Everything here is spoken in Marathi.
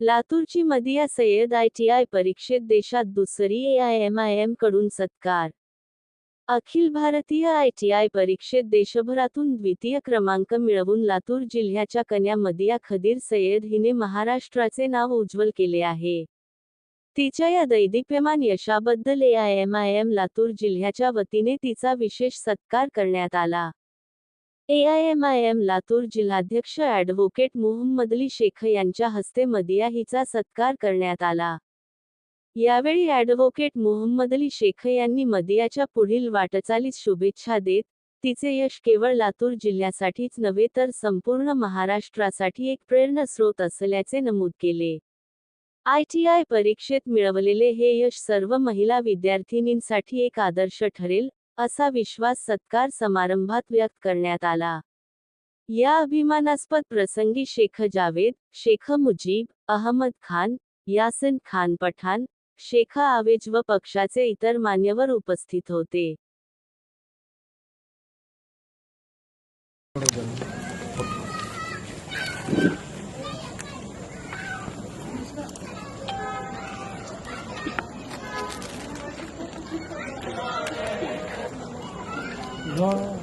लातूरची मदिया सय्यद आयटीआय परीक्षेत देशात दुसरी एआयएमआयएमकडून सत्कार. अखिल भारतीय आयटीआय परीक्षेत देशभरातून द्वितीय क्रमांक मिळवून लातूर जिल्ह्याच्या कन्या मदिया खदीर सय्यद हिने महाराष्ट्राचे नाव उज्ज्वल केले आहे. तिच्या या दैदिप्यमान यशाबद्दल एआयएमआयएम लातूर जिल्ह्याच्या वतीने तिचा विशेष सत्कार करण्यात आला. एआयएमआयएम लातूर जिल्हाध्यक्ष ॲडव्होकेट मुहम्मदली शेख यांच्या हस्ते मदिया हिचा सत्कार करण्यात आला. यावेळी ॲडव्होकेट मुहम्मदली शेख यांनी मदियाच्या पुढील वाटचालीस शुभेच्छा देत तिचे यश केवळ लातूर जिल्ह्यासाठीच नव्हे तर संपूर्ण महाराष्ट्रासाठी एक प्रेरणास्रोत असल्याचे नमूद केले. आयटीआय परीक्षेत मिळवलेले हे यश सर्व महिला विद्यार्थिनींसाठी एक आदर्श ठरेल असा विश्वास सत्कार समारंभात व्यक्त करण्यात आला. या अभिमानास्पद प्रसंगी शेख जावेद शेख मुजीब अहमद खान यासिन खान पठाण शेख आवेज व पक्षाचे इतर मान्यवर उपस्थित होते. Não.